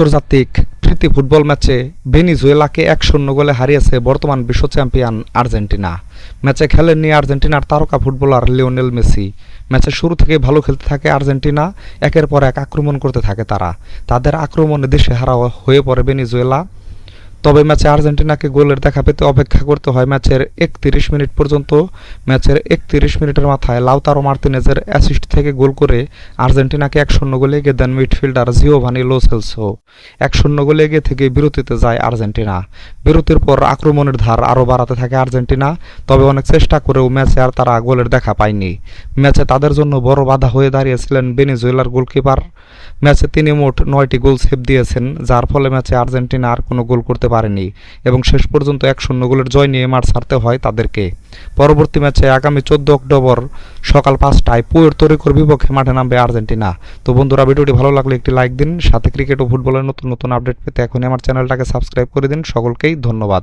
আন্তর্জাতিক প্রীতি ফুটবল ম্যাচে ভেনিজুয়েলাকে এক শূন্য গোলে হারিয়েছে বর্তমান বিশ্ব চ্যাম্পিয়ন আর্জেন্টিনা। ম্যাচে খেলেননি আর্জেন্টিনার তারকা ফুটবলার লিওনেল মেসি। ম্যাচের শুরু থেকে ভালো খেলতে থাকে আর্জেন্টিনা, একের পর এক আক্রমণ করতে থাকে তারা। তাদের আক্রমণে দেশে হারা হয়ে পড়ে ভেনিজুয়েলা। তবে ম্যাচে আর্জেন্টিনাকে গোলের দেখা পেতে অপেক্ষা করতে হয় ম্যাচের একত্রিশ মিনিট পর্যন্ত। ম্যাচের একত্রিশ মিনিটের মাথায় লাউতারো মার্তিনেজের অ্যাসিস্ট থেকে গোল করে আর্জেন্টিনাকে এক শূন্য গোলে এগিয়ে দেন মিডফিল্ডার জিওভানি লোসেলসো। এক শূন্য গোলে এগিয়ে থেকে বিরতিতে যায় আর্জেন্টিনা। বিরতির পর আক্রমণের ধার আরও বাড়াতে থাকে আর্জেন্টিনা, তবে অনেক চেষ্টা করেও ম্যাচে আর তারা গোলের দেখা পায়নি। ম্যাচে তাদের জন্য বড় বাধা হয়ে দাঁড়িয়েছিলেন ভেনেজুয়েলার গোলকিপার। ম্যাচে তিনি মোট নয়টি গোল সেভ দিয়েছেন, যার ফলে ম্যাচে আর্জেন্টিনা আর কোনো গোল করতে পারেনি এবং শেষ পর্যন্ত এক শূন্য গোলের জয় নিয়ে মাঠ ছাড়তে হয় তাদেরকে। পরবর্তী ম্যাচে আগামী চোদ্দ অক্টোবর সকাল পাঁচটায় পুয়ের তরিকর বিপক্ষে মাঠে নামবে আর্জেন্টিনা। তো বন্ধুরা, ভিডিওটি ভালো লাগলে একটি লাইক দিন, সাথে ক্রিকেট ও ফুটবলের নতুন নতুন আপডেট পেতে এখনই আমার চ্যানেলটাকে সাবস্ক্রাইব করে দিন। সকলকেই ধন্যবাদ।